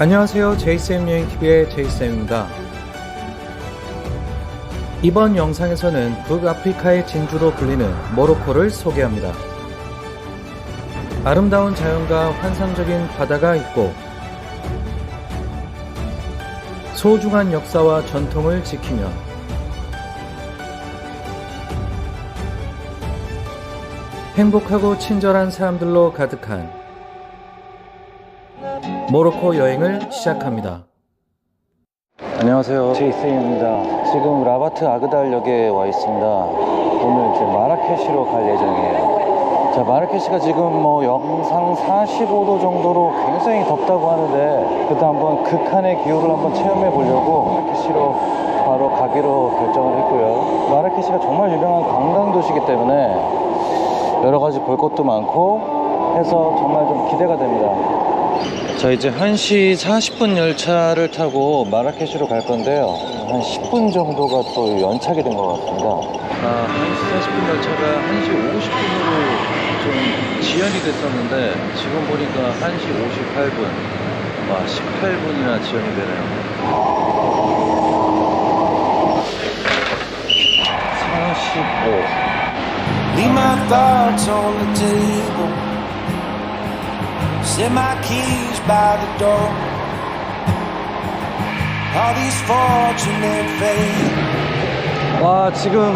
안녕하세요. 제이쌤 여행TV의 제이쌤입니다. 이번 영상에서는 북아프리카의 진주로 불리는 모로코를 소개합니다. 아름다운 자연과 환상적인 바다가 있고 소중한 역사와 전통을 지키며 행복하고 친절한 사람들로 가득한 모로코 여행을 시작합니다. 안녕하세요. 제이슨입니다. 지금 라바트 아그달역에 와 있습니다. 오늘 이제 마라케시로 갈 예정이에요. 자, 마라케시가 지금 뭐 영상 45도 정도로 굉장히 덥다고 하는데 그래도 한번 극한의 기후를 한번 체험해 보려고 마라케시로 바로 가기로 결정을 했고요. 마라케시가 정말 유명한 관광 도시이기 때문에 여러 가지 볼 것도 많고 해서 정말 좀 기대가 됩니다. 자 이제 1시 40분 열차를 타고 마라케시로 갈 건데요. 한 10분 정도가 또 연착이 된 것 같습니다. 아 1시 40분 열차가 1시 50분으로 좀 지연이 됐었는데 지금 보니까 1시 58분 와 18분이나 지연이 되네요. 45 Set my keys by the door. All these fortunate fate. 와 지금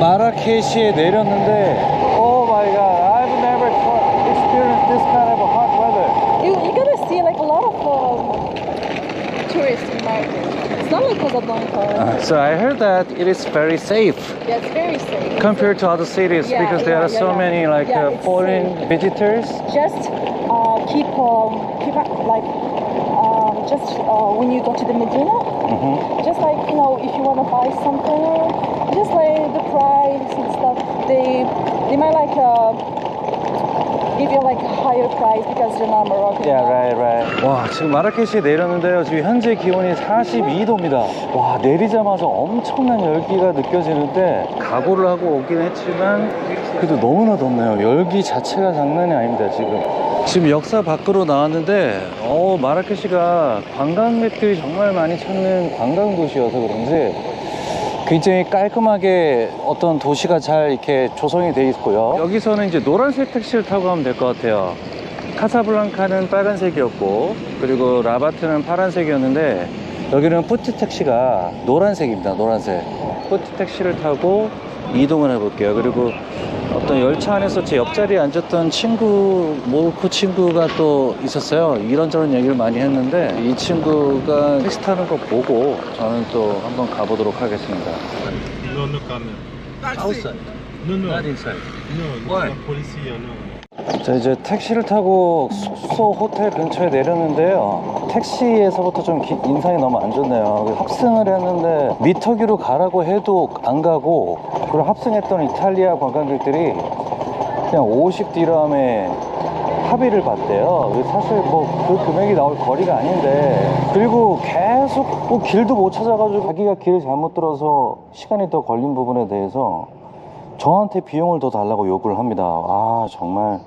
마라케시에 내렸는데 오 마이 갓 I've never experienced this kind of hot weather You, you're gonna see like a lot of um, tourists in Marrakech. It's not like Casablanca. Uh, so I heard that it is very safe yeah, it's very safe. compared to other cities Yeah, because there yeah, are so yeah, many like yeah, uh, it's foreign safe. visitors. Just uh, keep um, keep like um, just uh, when you go to the Medina, Mhm. just like you know if you want to buy something, just like the price and stuff. They they might like uh, give you like higher price because you're not Moroccan. Yeah, right, right. 와, 지금 마라케시에 내렸는데요. 지금 현재 기온이 42도입니다. 와, 내리자마자 엄청난 열기가 느껴지는데 각오를 하고 오긴 했지만 그래도 너무나 덥네요. 열기 자체가 장난이 아닙니다, 지금. 지금 역사 밖으로 나왔는데 어, 마라케시가 관광객들이 정말 많이 찾는 관광 도시여서 그런지 굉장히 깔끔하게 어떤 도시가 잘 이렇게 조성이 돼 있고요. 여기서는 이제 노란색 택시를 타고 가면 될 것 같아요. 카사블랑카는 빨간색이었고 그리고 라바트는 파란색이었는데 여기는 푸트 택시가 노란색입니다. 노란색. 푸트 택시를 타고 이동을 해볼게요. 그리고 어떤 열차 안에서 제 옆자리에 앉았던 친구, 모로코 친구가 또 있었어요. 이런저런 얘기를 많이 했는데 이 친구가 택시 타는 거 보고 저는 또 한번 가보도록 하겠습니다. No, no comment. Outside, No, no. not inside. No, Why? no police here, no. 자 이제 택시를 타고 숙소 호텔 근처에 내렸는데요 택시에서부터 좀 기- 인상이 너무 안 좋네요 합승을 했는데 미터기로 가라고 해도 안 가고 그리고 합승했던 이탈리아 관광객들이 그냥 50 디람에 합의를 받대요 사실 뭐 그 금액이 나올 거리가 아닌데 그리고 계속 뭐 길도 못 찾아가지고 자기가 길을 잘못 들어서 시간이 더 걸린 부분에 대해서 저한테 비용을 더 달라고 요구를 합니다. 아, 정말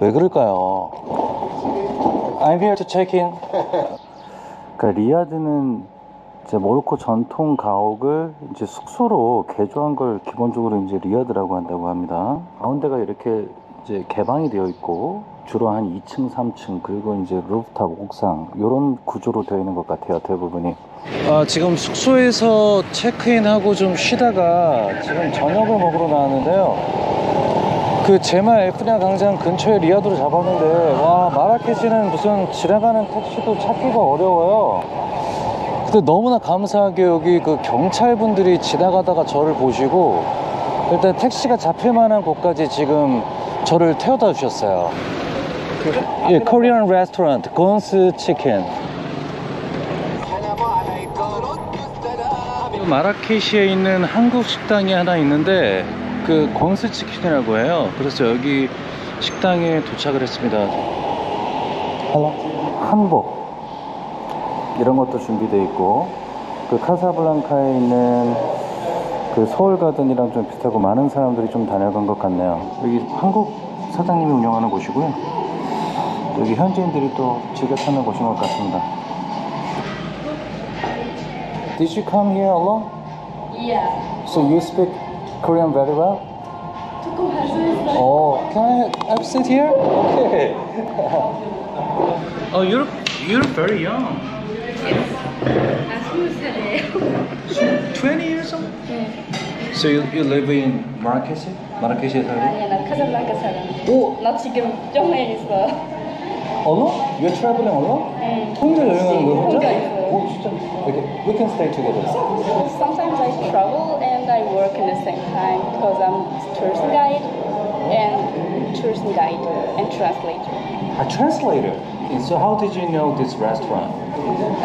왜 그럴까요? I'm here to check in. 그러니까 리야드는 이제 모로코 전통 가옥을 이제 숙소로 개조한 걸 기본적으로 이제 리야드라고 한다고 합니다. 가운데가 이렇게 이제 개방이 되어 있고 주로 한 2층, 3층 그리고 이제 루프탑 옥상 이런 구조로 되어 있는 것 같아요 대부분이. 아, 지금 숙소에서 체크인하고 좀 쉬다가 지금 저녁을 먹으러 나왔는데요. 그 제마 엘프냐 광장 근처에 리아드를 잡았는데 와 마라케시는 무슨 지나가는 택시도 찾기가 어려워요. 근데 너무나 감사하게 여기 그 경찰분들이 지나가다가 저를 보시고 일단 택시가 잡힐 만한 곳까지 지금 저를 태워다 주셨어요. 예, 코리안 레스토랑트 곤스 치킨. 마라케시에 있는 한국 식당이 하나 있는데 그 건스 치킨이라고 해요. 그래서 여기 식당에 도착을 했습니다. 한복 이런 것도 준비되어 있고 그 카사블랑카에 있는 그 서울 가든이랑 좀 비슷하고 많은 사람들이 좀 다녀간 것 같네요. 여기 한국 사장님이 운영하는 곳이고요. 여기 현지인들이 또 즐겨 찾는 곳인 것 같습니다. Did you come here alone? Yeah. So you speak Korean very well? 조금 할 수 있어요. Oh, can I have a seat here? Okay. oh, you're you're very young. 아, 스무 살이에요. 20 years old? 네. So you, you live in Marrakesh? 마라케시에 살고? 아니야, 나 카자블랑카 살아. 오, 나 지금 정에 있어. alone? You're traveling alone? 응. 혼자 여행하는 거야 혼자? 혼자 있어요. 오 진짜? Okay, we can stay together. Sometimes I travel and I work in the same time because I'm tourism guide and tourism guide and translator. A translator. So how did you know this restaurant?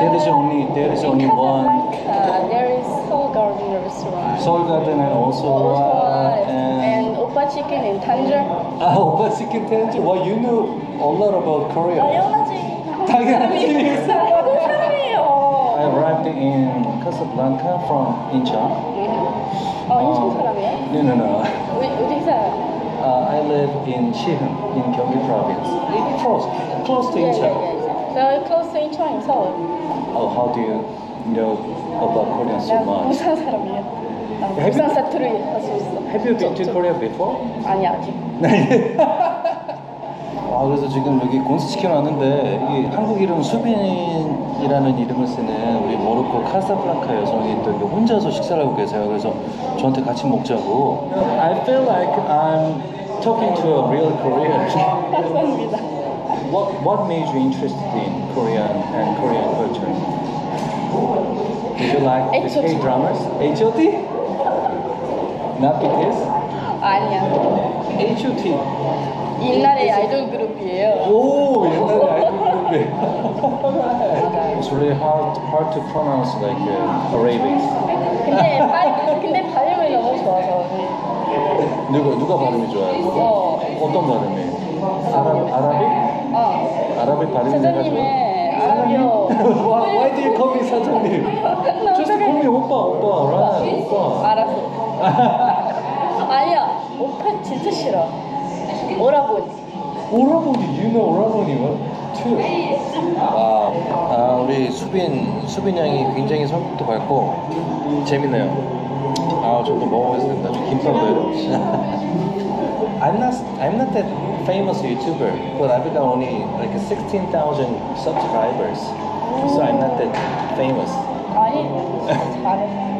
There is only there is only one. Uh, there is Seoul Garden restaurant. Seoul Garden and also Ottawa and, Oppa Chicken in Tanger. Ah, Oppa Chicken Tanger. Well, you know a lot about Korea. I arrived in Casablanca from Incheon. 어, 인천 사람이야? No, no, no. 어디, 어디 사람? Uh, I live in Siheun, in Gyeonggi Province. Close, close to Yeah, yeah, Incheon. yeah, yeah. So close to Incheon in Seoul. Oh, how do you know about Korean so 나 much? 부산 사람이야. 나 Have 부산 you- 사투리 할 수 있어. Have you been to Korea before? 아니 아직. 아 그래서 지금 여기 곤스치킨 왔는데 이 한국 이름 수빈이라는 이름을 쓰는 우리 모로코 카사블랑카 여성이 또 이렇게 혼자서 식사를 하고 계세요. 그래서 저한테 같이 먹자고. I feel like I'm talking to a real Korean. 감사합니다. What What made you interested in Korean and Korean culture? Did you like the. K dramas? H.O.T. Not BTS? 아니야. H.O.T. 옛날에 아이돌 그룹이에요. 오 옛날에 아이돌 그룹이. It's really hard hard to pronounce like uh, Arabic. 근데 발 근데 발음이 너무 좋아서. 누가 누가 발음이 좋아요? 어. 어떤 발음이? 아랍 아라빅? 어. 아라빅 발음이 사장님의 아라비어. Why, why do you call me 사장님? Just call me 오빠 오빠 right? 오빠. 알았어. 아니야. 오빠 진짜 싫어. 오라버니. 오라버니, you know 오라버니 what? Too. 와, 아 우리 수빈 수빈 양이 굉장히 성격도 밝고 재밌네요. 아 저도 먹어보겠습니다. 저 김밥을. I'm not I'm not that famous YouTuber, but I've got only like 16,000 subscribers, so I'm not that famous. 아니. 잘해. Subscribe.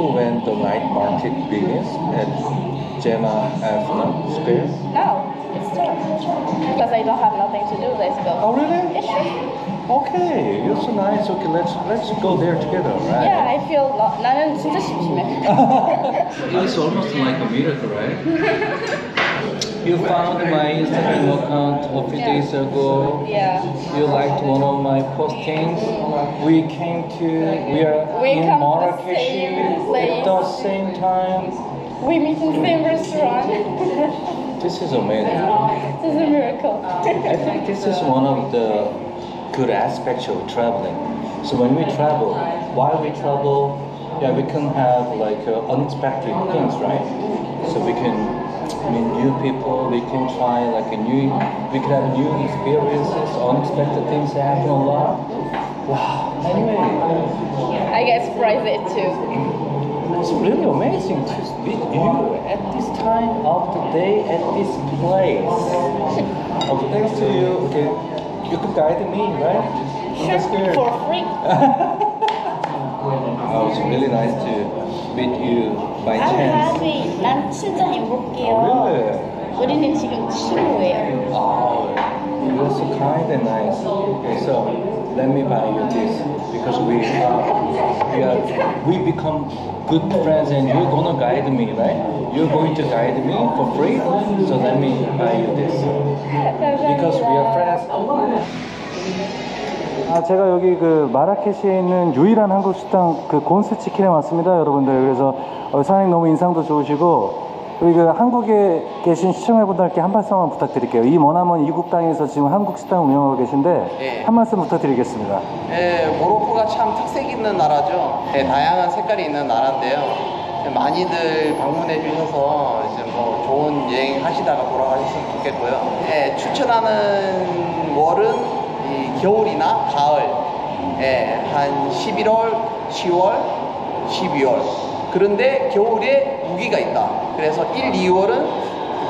you went to night market business at Gemma Afna Square? No, it's still because I don't have nothing to do. Let's go. Oh really? It's Okay, you're so nice. Okay, let's let's go there together, right? Yeah, I feel not. It's almost like a miracle, right? you found my Instagram account a few days ago. yeah. You liked one of my postings. We came to we are We in come to the Marrakesh at the same time. We meet in the same restaurant. This is amazing. this is a miracle. I think this is one of the good aspects of traveling. So when we travel, while we travel, yeah, we can have like uh, unexpected things, right? So we can meet new people. We can try like a new. We can have new experiences. Unexpected things happen a lot. Wow. Anyway, I get surprised it too. it's really amazing to meet you at this time of the day at this place. Okay, thanks to you. Okay, you could guide me, right? Good. For free. Oh, it's really nice to meet you by I'm chance. happy. 난 진짜 행복해요. Oh, really? 우리는 지금 친구예요. Oh, you're so kind and nice. Okay, so let me buy you this because we are, we are we become good friends and you're gonna guide me, right? You're going to guide me for free. So let me buy you this because we are friends. 아, 제가 여기 그 마라케시에 있는 유일한 한국 식당 그 곤스 치킨에 왔습니다, 여러분들. 그래서 어, 사장님 너무 인상도 좋으시고 우리 그 한국에 계신 시청자분들께 한 말씀만 부탁드릴게요. 이 머나먼 이국 땅에서 지금 한국 식당 운영하고 계신데 예. 한 말씀 부탁드리겠습니다. 예, 모로코가 참 특색 있는 나라죠. 예, 다양한 색깔이 있는 나라인데요. 예, 많이들 방문해 주셔서 이제 뭐 좋은 여행 하시다가 돌아가셨으면 좋겠고요. 예, 추천하는 월은 이 겨울이나 가을, 예, 한 11월, 10월, 12월. 그런데 겨울에 우기가 있다. 그래서 1, 2월은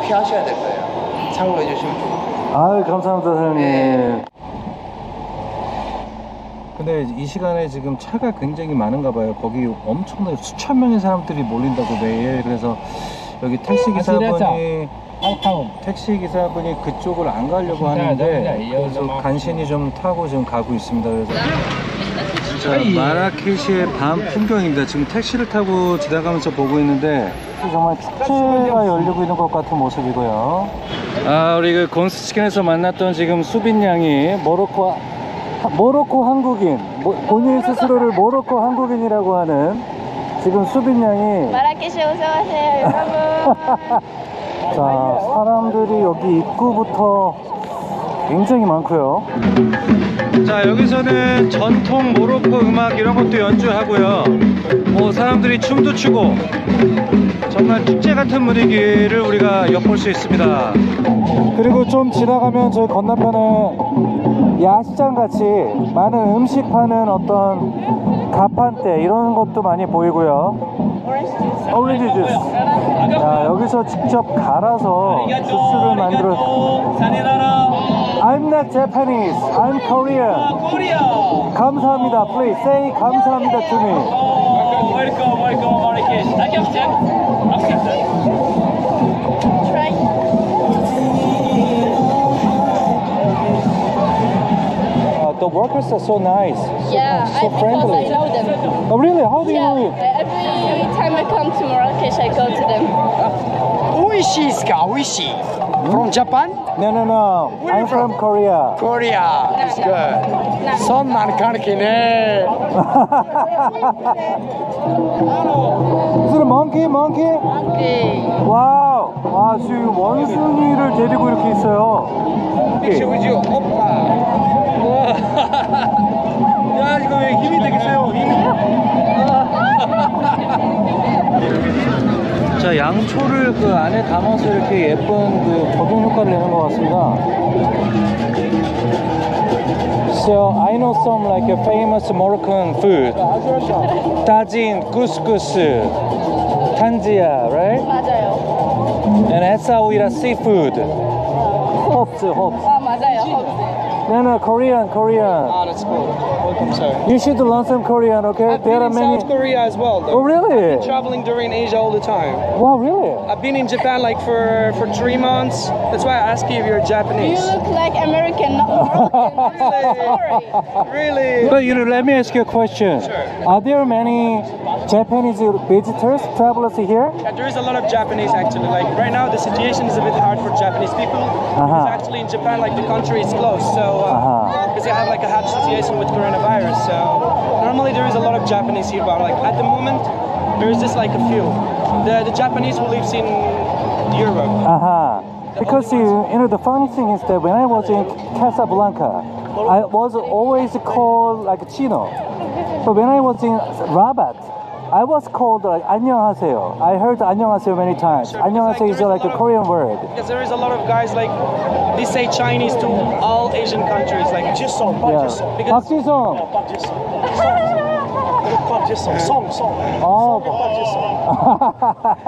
피하셔야 될 거예요. 참고해 주시면 좋습니다. 아유 감사합니다 사장님 네. 근데 이 시간에 지금 차가 굉장히 많은가 봐요 거기 엄청나게 수천 명의 사람들이 몰린다고 매일 그래서 여기 택시 기사분이 택시 기사분이 그쪽을 안 가려고 하는데 그래서 간신히 좀 타고 지금 가고 있습니다. 그래서 진짜 마라케시의 밤 풍경입니다. 지금 택시를 타고 지나가면서 보고 있는데 정말 축제가 열리고 있는 것 같은 모습이고요. 아 우리 그 곤스 치킨에서 만났던 지금 수빈 양이 모로코 하- 모로코 한국인 모- 본인 스스로를 모로코 한국인이라고 하는 지금 수빈 양이 마라케시 어서 오세요, 여러분. 자 사람들이 여기 입구부터 굉장히 많고요. 자 여기서는 전통 모로코 음악 이런 것도 연주하고요. 뭐 사람들이 춤도 추고 정말 축제 같은 분위기를 우리가 엿볼 수 있습니다. 그리고 좀 지나가면 저희 건너편에 야시장 같이 많은 음식 파는 어떤 가판대 이런 것도 많이 보이고요. 오렌지 주스 야, 여기서 직접 갈아서 주스를 만들어 I'm not Japanese I'm Korean 감사합니다 please say 감사합니다 to me Try. Uh, the workers are so nice Yeah, so I, because friendly. I know them. oh really how do you Yeah, know time I come to Marrakesh, I go to them. Oishi is ka, oishi. From Japan? No, no, no. Where I'm from? from Korea. Korea. It's good. 선만 가르키네. Is it a monkey? Monkey? Monkey. 와우. 와, 지금 원숭이를 데리고 이렇게 있어요. 지구지 오빠. 와. 야, 이거 왜 힘이 되겠어요? 힘이. 자 양초를 그 안에 담아서 이렇게 예쁜 그 적용 효과를 내는 것 같습니다 So I know some like a famous Moroccan food tajin, couscous, tangia, right? 맞아요. And essaouira seafood hops, hops 아, 맞아요. No, no, Korean, Korean. Ah, that's cool. Welcome, sir. You should learn some Korean, okay? I've there are in many. South Korea as well. Though. Oh, really? I've been traveling during Asia all the time. Wow, really? I've been in Japan like for for three months. That's why I asked you if you're Japanese. You look like American, not Moroccan. really? really? But you know, let me ask you a question. Sure. Are there many Japanese visitors, travelers here? Yeah, there is a lot of Japanese actually. Like right now, the situation is a bit hard for Japanese people. Uh-huh. Because actually in Japan, like the country is closed, so uh, Uh-huh. because they have like a hard situation with coronavirus. So normally there is a lot of Japanese here, but like at the moment, there is just like a few. The the Japanese who lives in Europe. Uh-huh. Because you, you know, the funny thing is that when I was in Casablanca, I was always called like Chino. But when I was in Rabat, I was called like 안녕하세요. I heard 안녕하세요 many times. Sure, because, 안녕하세요 like, is there is like a a lot of- Korean word. Because there is a lot of guys like they say Chinese to all Asian countries, like just so, Yeah. because 박지성. Oh.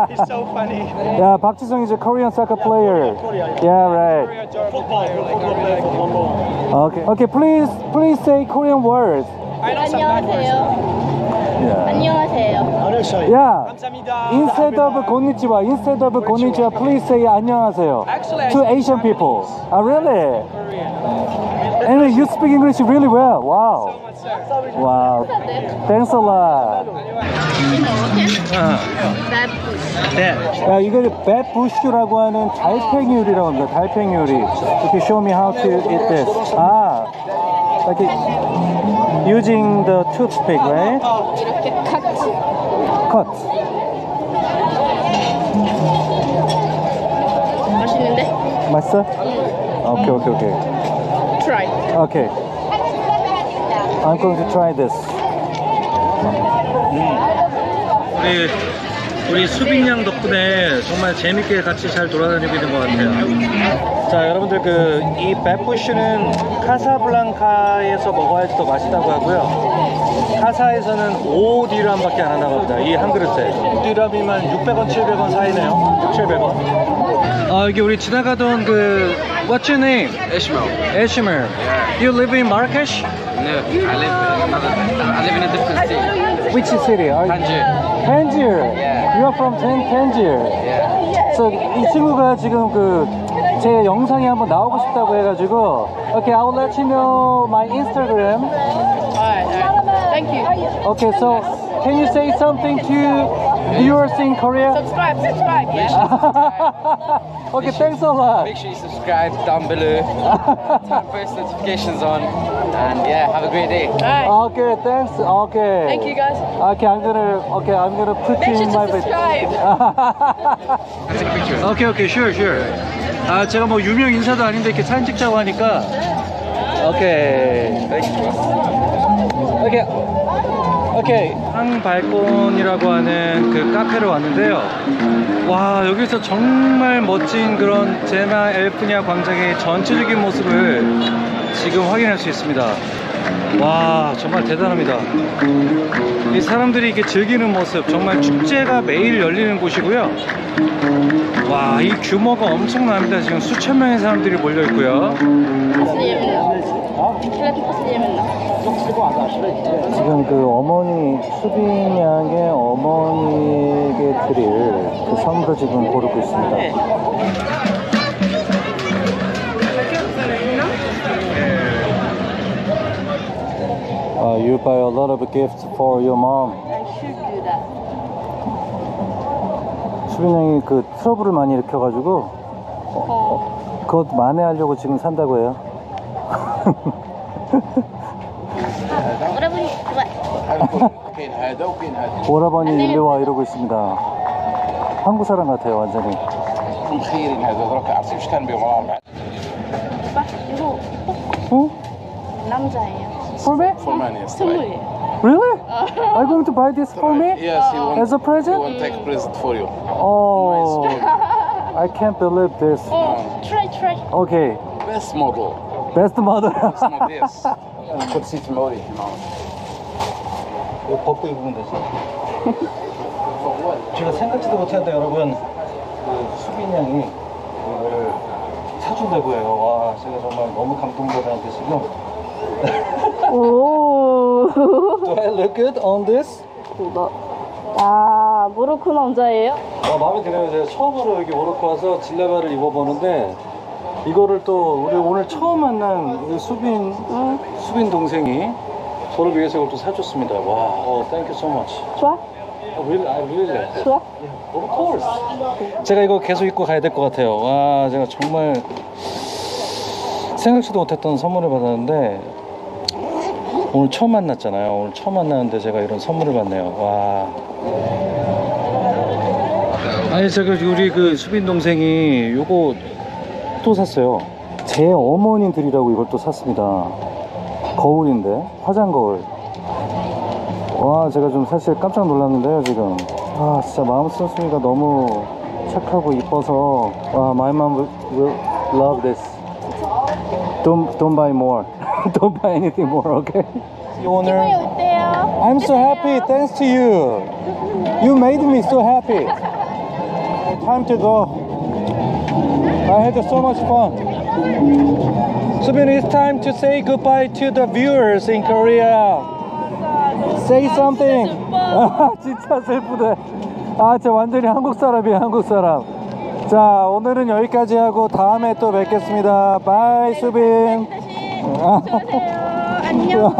he's so funny. Yeah, Park Ji-sung is a Korean soccer player. Yeah, right. Very adorable player. Like, I really like him. Okay. Okay, please, please say Korean words. I know some bad words. 안녕하세요. Yeah. 안녕하세요. Yeah. 감사합니다. Instead of konnichiwa, instead of konnichiwa, please say 안녕하세요 Actually, I to speak Asian people. Japanese. Ah, really? Korean. And you speak English really well. Wow. Wow. Thanks a lot. 네. 야, 이거 배부슈라고 하는 달팽이 요리라고 합니다. 달팽이 요리. If you show me how to eat this. 아, like it- using the toothpick, right? 이렇게 같이. Cut. 맛있는데? 맛있어? 오케이, 오케이, 오케이. Try. Okay. I'm going to try this. 우리 우리 수빈 양 덕분에 정말 재밌게 같이 잘 돌아다니고 있는 것 같아요. 자, 여러분들 그 이 베푸쉬는 카사블랑카에서 먹어야지 더 맛있다고 하고요. 카사에서는 5디람밖에 안 하나 봅니다. 이 한 그릇에. 5디람이면 600원, 700원 사이네요. 700원. 아, 여기 우리 지나가던 그 What's your name? Ishmael. Ishmael. You live in Marrakesh? No, I live in another. I live in a different city. Which city? Tangier. Tangier. Yeah. You are from Tan- Tangier. So 이 친구가 지금 그 제 영상에 한번 나오고 싶다고 해가지고 Okay, I will let you know my Instagram. Alright, alright. Thank you. Okay, so can you say something to viewers in Korea? Subscribe, subscribe. okay, thanks a lot. Make sure you subscribe down below. Turn post notifications on. And yeah, have a great day. Alright. Okay, thanks. Okay. Thank you guys. Okay, I'm gonna okay, I'm gonna put Make you sure in my video. subscribe. 오케이 오케이 sure sure 아 제가 뭐 유명 인사도 아닌데 이렇게 사진 찍자고 하니까 오케이 오케이 오케이 항발콘이라고 하는 그 카페로 왔는데요 와 여기서 정말 멋진 그런 제나 엘프냐 광장의 전체적인 모습을 지금 확인할 수 있습니다 와 정말 대단합니다 이 사람들이 이렇게 즐기는 모습 정말 축제가 매일 열리는 곳이고요 와, 이 규모가 엄청납니다. 지금 수천 명의 사람들이 몰려 있고요. 지금 그 어머니 수빈 양의 어머니에게 드릴 그 선물을 지금 고르고 있습니다. Uh, you buy a lot of gifts for your mom. I should do that. 수빈 양이 그 트러블을 많이 일으켜가지고 어, 그것 만회하려고 지금 산다고 해요. 오라버니 일리 와 이러고 있습니다. 한국 사람 같아요 완전히. 오빠, 이거 어? 남자예요. For me? 선물이에요. Really? Are you going to buy this for me? Yes, he wants, As a he present? to take a present for you. Oh, I can't believe this. 어, try, try. Okay, Best model. best model. Best model, yes. Put seat mode, you know. 이거 벗고 입으면 되지. 제가 생각지도 못했는데 여러분 그 수빈 양이 이거를 사준다고 해요. 와, 제가 정말 너무 감동받았는데 지금. 오. Do I look good on this? 아, 모로코 남자예요? 아, 마음에 드네요. 제가 처음으로 여기 모로코 와서 질레바를 입어보는데 이거를 또 우리 오늘 처음 만난 우리 수빈 수빈 동생이 저를 위해서 이걸 또 사줬습니다. 와, 어, thank you so much. 좋아? I really, I really like it. 좋아? Of course. 제가 이거 계속 입고 가야 될 것 같아요. 와, 제가 정말 생각지도 못했던 선물을 받았는데 오늘 처음 만났잖아요. 오늘 처음 만났는데 제가 이런 선물을 받네요. 와. 아니 제가 우리 그 수빈 동생이 요거 또 샀어요. 제 어머니 들이라고 이걸 또 샀습니다. 거울인데 화장 거울. 와 제가 좀 사실 깜짝 놀랐는데요 지금. 아 진짜 마음 쓴순이가 너무 착하고 이뻐서 와 my mom will, will love this. Don't don't buy more. don't buy anything more. Okay. 오늘 어때요? I'm so happy thanks to you. You made me so happy. Time to go. I had so much fun. Subin, it's time to say goodbye to the viewers in Korea. Say something. 아, 진짜 슬프네. 아, 진짜 완전히 한국 사람이야, 한국 사람. 자, 오늘은 여기까지 하고 다음에 또 뵙겠습니다. 바이, 수빈. 안녕.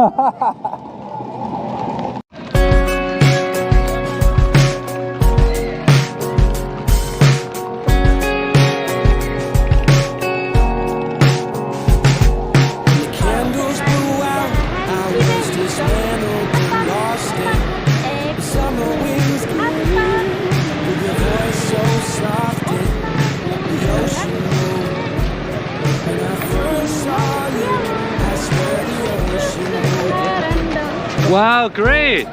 Wow, great!